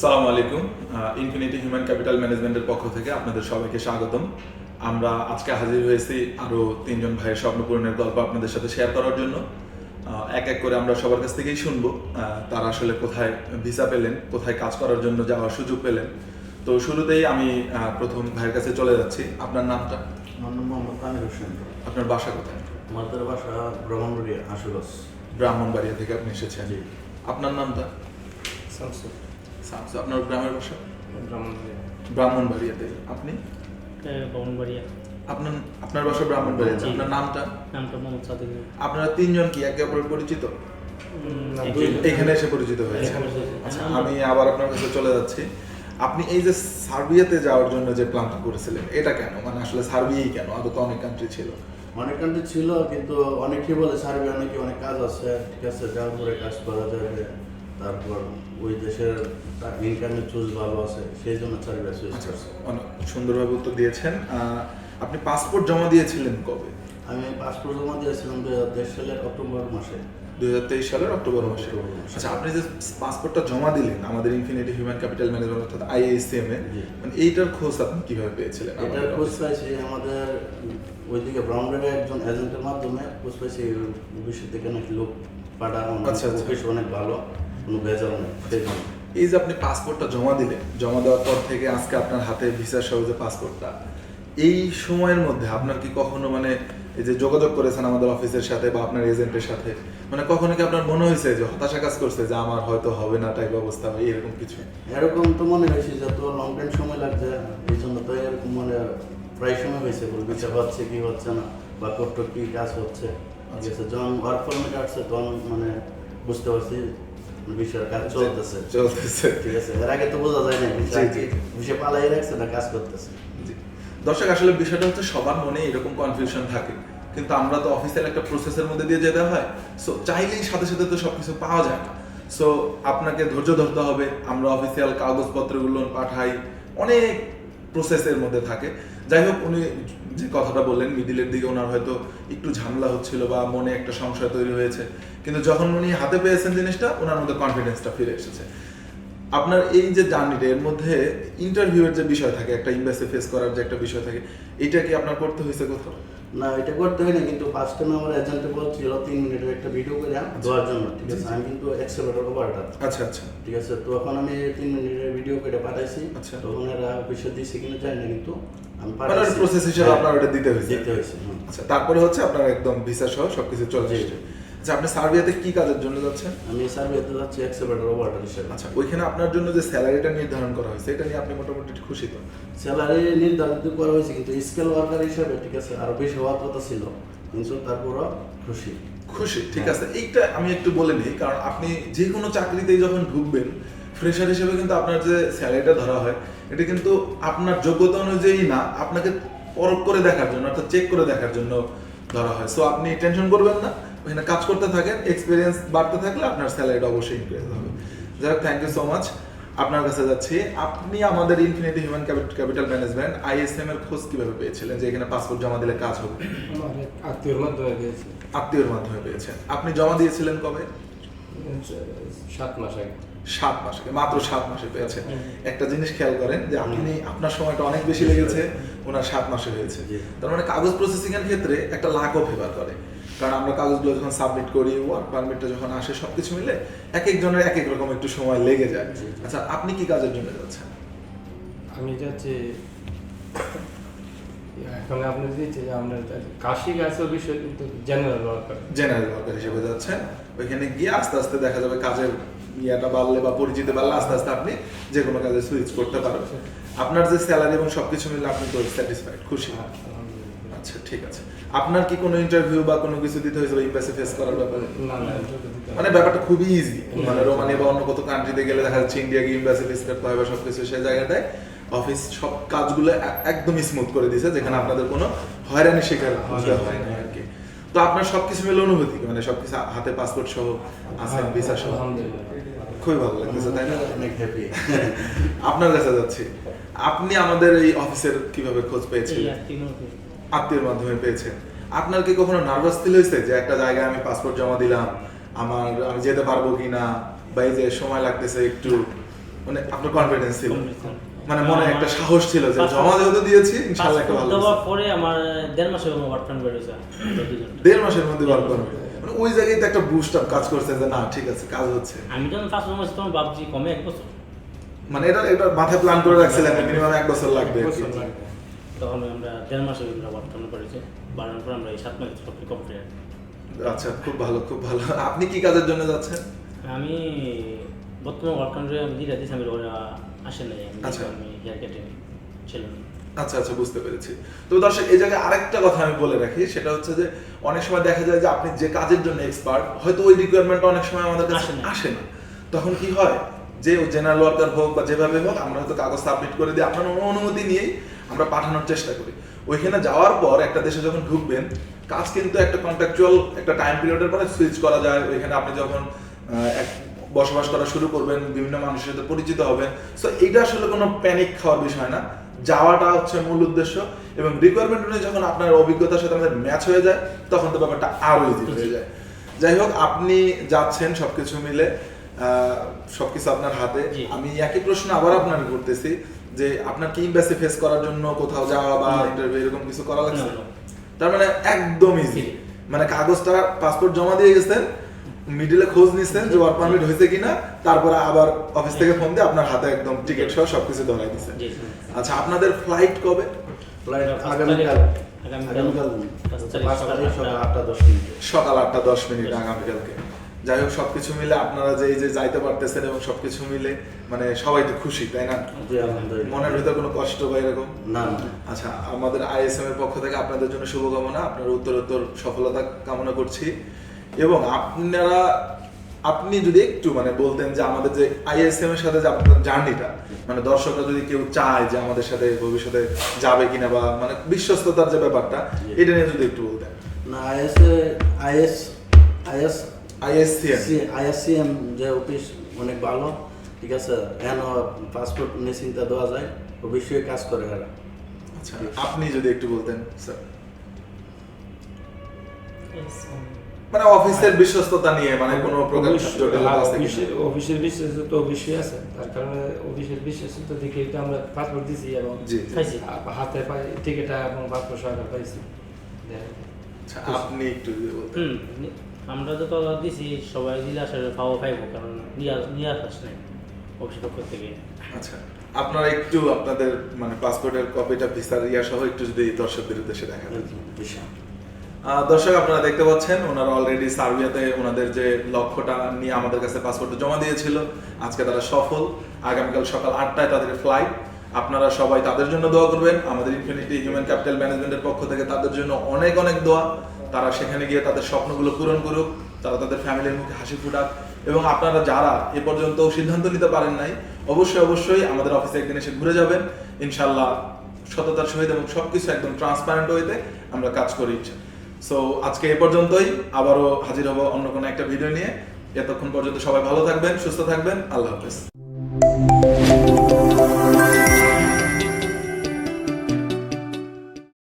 সালামু আলাইকুম। Infinity human capital ম্যানেজমেন্টের পক্ষ থেকে আপনাদের সবাইকে স্বাগতম। আমরা আজকে হাজির হয়েছি আরও তিনজন ভাইয়ের স্বপ্ন পূরণের গল্প আপনাদের সাথে শেয়ার করার জন্য। এক এক করে আমরা সবার কাছ থেকেই শুনব। আহ, তারা আসলে কোথায় ভিসা পেলেন কোথায় কাজ করার জন্য যাওয়ার সুযোগ পেলেন। তো শুরুতেই আমি আহ, প্রথম ভাইয়ের কাছে চলে যাচ্ছি। আপনার নামটা? আমার নাম মোহাম্মদ তামির হোসেন। আপনার বাসা কোথায়? আমাদের বাসা ব্রহ্মণবাড়িয়া আশুগঞ্জ। ব্রাহ্মণবাড়িয়া থেকে আপনি এসেছেন। আপনার নামটা? শামসু। আপনার গ্রামের বাসা? ব্রাহ্মণবাড়িয়া। ব্রাহ্মণবাড়িয়াতে। আপনি? আপনার আপনার বাসা ব্রাহ্মণবাড়িয়া। আপনার নামটা? নামটা মোহাম্মদ সাদিক। আপনারা তিনজন কি একে অপরের পরিচিত? এখানে এসে পরিচিত হয়েছে। আচ্ছা আমি আবার আপনার কাছে চলে যাচ্ছি। আপনি এই যে সার্বিয়াতে যাওয়ার জন্য যে প্ল্যানটা করেছিলেন এটা কেন? মানে আসলে সার্বিয়াই কেন? আরও তো অনেক কান্ট্রি ছিল। অনেক কান্ট্রি ছিল কিন্তু অনেকে বলে সার্বিয়া নাকি অনেক কাজ আছে ঠিক আছে যাওয়ার পরে কাজ করা যাবে। তারপর ওই দেশের ইনকামের চুজ ভালো আছে সেই জন্য চুজ আচ্ছা করছে। অনেক সুন্দরভাবে উত্তর দিয়েছেন। আপনি পাসপোর্ট জমা দিয়েছিলেন কবে? আমি পাসপোর্ট জমা দিয়েছিলাম দুই হাজার সালের অক্টোবর মাসে। দুই হাজার তেইশ সালের অক্টোবর মাসে। আচ্ছা আপনি যে পাসপোর্টটা জমা দিলেন আমাদের ইনফিনিটি হিউম্যান ক্যাপিটাল ম্যানেজমেন্ট অর্থাৎ আইএসএম এ মানে এইটার খোঁজ আপনি কীভাবে পেয়েছিলেন? এটার খোঁজ? পাইছি আমাদের ওইদিকে ব্রাউন্ডারে একজন এজেন্টের মাধ্যমে খোঁজ পাইছি ভবিষ্যৎ থেকে নাকি লোক পাঠানো আচ্ছা, আচ্ছা। অনেক ভালো। কোনো ভেজাল নেই জন্য এই যে আপনি পাসপোর্টটা জমা দিলেন জমা দেওয়ার পর থেকে আজকে আপনার হাতে ভিসা সহ যে পাসপোর্টটা এই সময়ের মধ্যে আপনার কি কখনো মানে এই যে যোগাযোগ করেছেন আমাদের অফিসের সাথে বা আপনার এজেন্টের সাথে মানে কখনো কি আপনার মনে হয়েছে যে হতাশা কাজ করছে যে আমার হয়তো হবে না টাইপ অবস্থা বা এরকম কিছু? এরকম তো মনে হয়েছে যে তো লং টাইম সময় লাগছে এই জন্য তো এরকম মনে প্রায় সময় হয়েছে বলে বিচার হচ্ছে কি হচ্ছে না বা করতো কি কাজ হচ্ছে। আছে যখন ওয়ার্ক পারমিট আসছে তখন মানে বুঝতে পারছি বিষয়ের কাজ চলতেছে চলতেছে ঠিক আছে এর আগে তো বোঝা যায় না। বিষয় পালাই রাখছে না কাজ করতেছে দর্শক আসলে বিষয়টা হচ্ছে সবার মনে এরকম কনফিউশন থাকে। কিন্তু আমরা তো অফিসিয়াল একটা প্রসেসের মধ্যে দিয়ে যেতে হয়। সো চাইলেই সাথে সাথে তো সবকিছু পাওয়া যায় না। সো আপনাকে ধৈর্য ধরতে হবে। আমরা অফিসিয়াল কাগজপত্রগুলো পাঠাই। অনেক প্রসেসের মধ্যে থাকে। যাই হোক উনি যে কথাটা বললেন, মিডিলের দিকে ওনার হয়তো একটু ঝামেলা হচ্ছিল বা মনে একটা সংশয় তৈরি হয়েছে। কিন্তু যখন উনি হাতে পেয়েছেন জিনিসটা ওনার মধ্যে কনফিডেন্সটা ফিরে এসেছে। আপনার এই যে জার্নিটা, এর মধ্যে ইন্টারভিউয়ের যে বিষয় থাকে, একটা ইম্বাসি ফেস করার যে একটা বিষয় থাকে, এটা কি আপনার করতে হয়েছে কোথাও? না এটা করতে হয় না কিন্তু ফার্স্ট টাইম আমার এজেন্টে বলছিল তিন মিনিটের একটা ভিডিও করে দেওয়ার জন্য ঠিক আছে? আমি কিন্তু এক্সেলেটার ওভারটা আচ্ছা আচ্ছা। ঠিক আছে তো এখন আমি তিন মিনিটের ভিডিও করে পাঠাইছি। আচ্ছা। তখন এরা বিষয় দিয়েছে কিনা জানি না কিন্তু আমি প্রসেস হিসেবে হ্যাঁ, আপনার ওটা দিতে হয়েছে। দিতে হয়েছে আচ্ছা তারপরে হচ্ছে আপনার একদম ভিসা সহ সবকিছু চলে জি। আপনি সার্বিয়াতে কি কাজের জন্য যাচ্ছেন? আমি সার্ভেতে যাচ্ছি এক্সেলেটার হিসেবে আচ্ছা ওইখানে আপনার জন্য যে স্যালারিটা নির্ধারণ করা হয়েছে এটা নিয়ে আপনি মোটামুটি খুশি তো? স্যালারি নির্ধারিত করা হয়েছে কিন্তু স্কেল ওয়ার্কার হিসেবে ঠিক আছে আরও বেশি হওয়ার কথা ছিল। কিন্তু তারপরও খুশি। খুশি ঠিক হ্যাঁ। আছে। এইটা আমি একটু বলে নিই কারণ আপনি যে কোনো চাকরিতেই যখন ঢুকবেন ফ্রেশার হিসেবে কিন্তু আপনার যে স্যালারিটা ধরা হয় এটা কিন্তু আপনার যোগ্যতা অনুযায়ী না আপনাকে পরখ করে দেখার জন্য অর্থাৎ চেক করে দেখার জন্য ধরা হয়। সো আপনি টেনশন করবেন না। কাজ করতে থাকেন এক্সপিরিয়েন্স বাড়তে থাকলে আপনার স্যালারিটা অবশ্যই ইনক্রিজ হবে। যাই হোক থ্যাংক ইউ সো মাচ আপনার কাছে যাচ্ছি। আপনি আমাদের infinity human capital management ISM এর খোঁজ কীভাবে পেয়েছিলেন? যে এখানে পাসপোর্ট জমা দিলে কাজ হবে। আত্মীয়র মাধ্যমে আত্মীয়র মাধ্যমে পেয়েছেন। আপনি জমা দিয়েছিলেন কবে? সাত মাস আগে। সাত মাস আগে মাত্র সাত মাসে পেয়েছে একটা জিনিস খেয়াল করেন যে আপনি আপনার সময়টা অনেক বেশি লেগেছে ওনার সাত মাসে হয়েছে। তার মানে কাগজ প্রসেসিং এর ক্ষেত্রে একটা লাখও ফেভার করে। কারণ আমরা কাগজগুলো যখন সাবমিট করি ওয়ার্ক পারমিটটা যখন আসে সবকিছু মিলে এক একজনের এক এক রকম একটু সময় লেগে যায়। আচ্ছা আপনি কি কাজের জন্য যাচ্ছেন? আমি যাচ্ছি এখন আপনি দিয়েছে যে আপনার কাশি গাছের বিষয় কিন্তু জেনারেল ওয়ার্কার জেনারেল ওয়ার্কার হিসেবে যাচ্ছেন। ওইখানে গিয়ে আস্তে আস্তে দেখা যাবে কাজের ইয়াটা বাড়লে বা পরিচিতি বাড়লে আস্তে আস্তে আপনি যে কোনো কাজে সুইচ করতে পারবেন। আপনার যে স্যালারি এবং সবকিছু মিলে আপনি তো স্যাটিসফাইড খুশি। আচ্ছা ঠিক আছে। আপনার কি কোনো ইন্টারভিউ বা কোনো কিছু দিতে হয়েছে ইম্বাসি ফেস করার ব্যাপারে। মানে ব্যাপারটা খুবই ইজি মানে রোমানিয়া বা অন্য কত কান্ট্রিতে গেলে দেখা যাচ্ছে ইন্ডিয়া গিয়ে ফেস করতে হয় বা সবকিছু সেই জায়গাটায় অফিস সব কাজগুলো একদম স্মুথ করে দিয়েছে যেখানে আপনাদের কোনো হয়রানি শিকার হয় না। আর কি তো আপনার সবকিছু মিলে অনুভূতি মানে সবকিছু হাতে পাসপোর্ট সহ ভিসা সহ? খুবই ভালো লাগতেছে তাই না? অনেক হ্যাপি আপনার কাছে যাচ্ছি। আপনি আমাদের এই অফিসের কীভাবে খোঁজ পেয়েছিলেন? আত্মীয়ের মাধ্যমে পেয়েছেন আপনার কি কখনো নার্ভাস ফিল হয়েছে যে একটা জায়গায় আমি পাসপোর্ট জমা দিলাম আমার আমি যেতে পারব কিনা বা এই যে সময় লাগতেছে একটু মানে আপনার কনফিডেন্স ছিল? মানে মনে একটা সাহস ছিল যে জমা যেহেতু দিয়েছি ইনশাআল্লাহ একটা ভালো দেওয়ার পরে আমার দেড় মাসের কোনো ওয়ার্ক পারমিট বের হয়েছে। দেড় মাসের মধ্যে বার করবে মানে ওই জায়গায় তো একটা বুস্ট আপ কাজ করছে যে না ঠিক আছে কাজ হচ্ছে। আমি যখন পাসপোর্ট মাসে তখন ভাবছি কমে এক বছর। মানে এটা এটা মাথায় প্ল্যান করে রাখছিলাম মিনিমাম এক বছর লাগবে আর কি। বছর লাগবে। তখন আমরা দেড় মাসে আমরা পারমিট করেছি। বাড়ানোর পর আমরা এই সাত মাসে সব কমপ্লিট আচ্ছা খুব ভালো খুব ভালো। আপনি কি কাজের জন্য যাচ্ছেন? আমি বর্তমান ওয়ার্ক পারমিট আমি যেটা দিয়েছি আমি ওরা আসে নাই। আমি। হেয়ার কেটে ছিলাম আচ্ছা আচ্ছা বুঝতে পেরেছি। তো দর্শক এই জায়গায় আরেকটা কথা আমি বলে রাখি সেটা হচ্ছে যে অনেক সময় দেখা যায় যে আপনি যে কাজের জন্য এক্সপার্ট হয়তো ওই রিকোয়ারমেন্টটা অনেক সময় আমাদের কাছে আসে না। তখন কি হয়? যে জেনারেল ওয়ার্কার হোক বা যেভাবে হোক আমরা হয়তো কাগজ সাবমিট করে দিই। আপনার অনুমতি নিয়েই আমরা পাঠানোর চেষ্টা করি। ওইখানে যাওয়ার পর একটা দেশে যখন ঢুকবেন কাজ কিন্তু একটা কন্ট্রাকচুয়াল একটা টাইম পিরিয়ডের পরে সুইচ করা যায়। ওইখানে আপনি যখন বসবাস করা শুরু করবেন বিভিন্ন মানুষের সাথে পরিচিত হবেন। সো এটা আসলে কোনো প্যানিক খাওয়ার বিষয় না। যাওয়াটা হচ্ছে মূল উদ্দেশ্য এবং রিকোয়ারমেন্ট অনুযায়ী যখন আপনার অভিজ্ঞতার সাথে আমাদের ম্যাচ হয়ে যায় তখন তো ব্যাপারটা আরও ইজি হয়ে যায়। যাই হোক আপনি যাচ্ছেন সবকিছু মিলে আহ, সবকিছু আপনার হাতে। আমি একই প্রশ্ন আবার আপনার করতেছি। যে আপনার কি ইম্বাসি ফেস করার জন্য কোথাও যাওয়া বা ইন্টারভিউ এরকম কিছু করা লাগছে। তার মানে একদম ইজি মানে কাগজটা পাসপোর্ট জমা দিয়ে গেছেন মিডিলে খোঁজ নিছেন যে ওয়ার্ক পারমিট হয়েছে কিনা তারপরে আবার অফিস থেকে ফোন দিয়ে আপনার হাতে একদম টিকিট সহ সবকিছু ধরাই দিছে জি আচ্ছা আপনাদের ফ্লাইট কবে? ফ্লাইট আগামীকাল। আগামীকাল। সকাল। আটটা দশ মিনিটে। সকাল আটটা দশ মিনিট। আগামীকালকে। যাই হোক সবকিছু মিলে আপনারা যে এই যে যাইতে পারতেছেন এবং সবকিছু মিলে মানে সবাই তো খুশি তাই না? মনের ভিতর কোনো কষ্ট বা এরকম? না আচ্ছা আমাদের আইএসএম এর পক্ষ থেকে আপনাদের জন্য শুভকামনা আপনার উত্তরোত্তর সফলতা কামনা করছি। এবং আপনারা আপনি যদি একটু মানে বলতেন যে আমাদের যে আইএসএম এর সাথে যে আপনার জার্নিটা মানে দর্শকরা যদি কেউ চায় যে আমাদের সাথে ভবিষ্যতে যাবে কিনা বা মানে বিশ্বস্ততার যে ব্যাপারটা এটা নিয়ে যদি একটু বলতেন। না আইএস আইএস আইএস আইএসসিএম যে অফিস অনেক ভালো ঠিক আছে? এন পাসপোর্ট নিশ্চিন্তা দেওয়া যায় অবশ্যই কাজ করে এরা। আচ্ছা আপনি যদি একটু বলতেন স্যার। মানে অফিসের বিশ্বস্ততা নিয়ে মানে কোনো প্রকার জটিলতা হ্যাঁ, আছে অফিসের অফিসের বিশ্বাস তো অবশ্যই আছে। তার কারণে অফিসের বিশ্বাসতা দেখে তো আমরা পাসপোর্ট দিছি এবং। পাইছি। হাতে পাই টিকিট এবং পাসপোর্ট সহায়তা পাইছি। আচ্ছা আপনি একটু বলতেন। আমরা তো তো দিছি সবাই দিলে আসলে পাওয়া পাইবো কারণ নিয়ে নিয়ে আসাস নাই অফিস পক্ষ থেকে। আচ্ছা আপনারা একটু আপনাদের মানে পাসপোর্টের কপিটা ভিসার ইয়া সহ একটু যদি দর্শকদের উদ্দেশ্যে দেখা দর্শক আপনারা দেখতে পাচ্ছেন ওনারা অলরেডি সার্বিয়াতে ওনাদের যে লক্ষ্যটা নিয়ে আমাদের কাছে পাসপোর্ট জমা দিয়েছিল। আজকে তারা সফল। আগামীকাল সকাল আটটায় তাদের ফ্লাইট আপনারা সবাই তাদের জন্য দোয়া করবেন। আমাদের ইনফিনিটি হিউম্যান ক্যাপিটাল ম্যানেজমেন্টের পক্ষ থেকে তাদের জন্য অনেক অনেক দোয়া। তারা সেখানে গিয়ে তাদের স্বপ্নগুলো পূরণ করুক, তারা তাদের ফ্যামিলির মুখে হাসি ফুটাক এবং আপনারা যারা এ পর্যন্ত সিদ্ধান্ত নিতে পারেন নাই, অবশ্যই অবশ্যই আমাদের অফিসে একদিন এসে ঘুরে যাবেন। ইনশাল্লাহ সততার সহিত এবং সবকিছু একদম ট্রান্সপারেন্ট হইতে আমরা কাজ করি সো আজকে এ পর্যন্তই। আবারও হাজির হব অন্য কোনো একটা ভিডিও নিয়ে। এতক্ষণ পর্যন্ত সবাই ভালো থাকবেন, সুস্থ থাকবেন। আল্লাহ হাফেজ।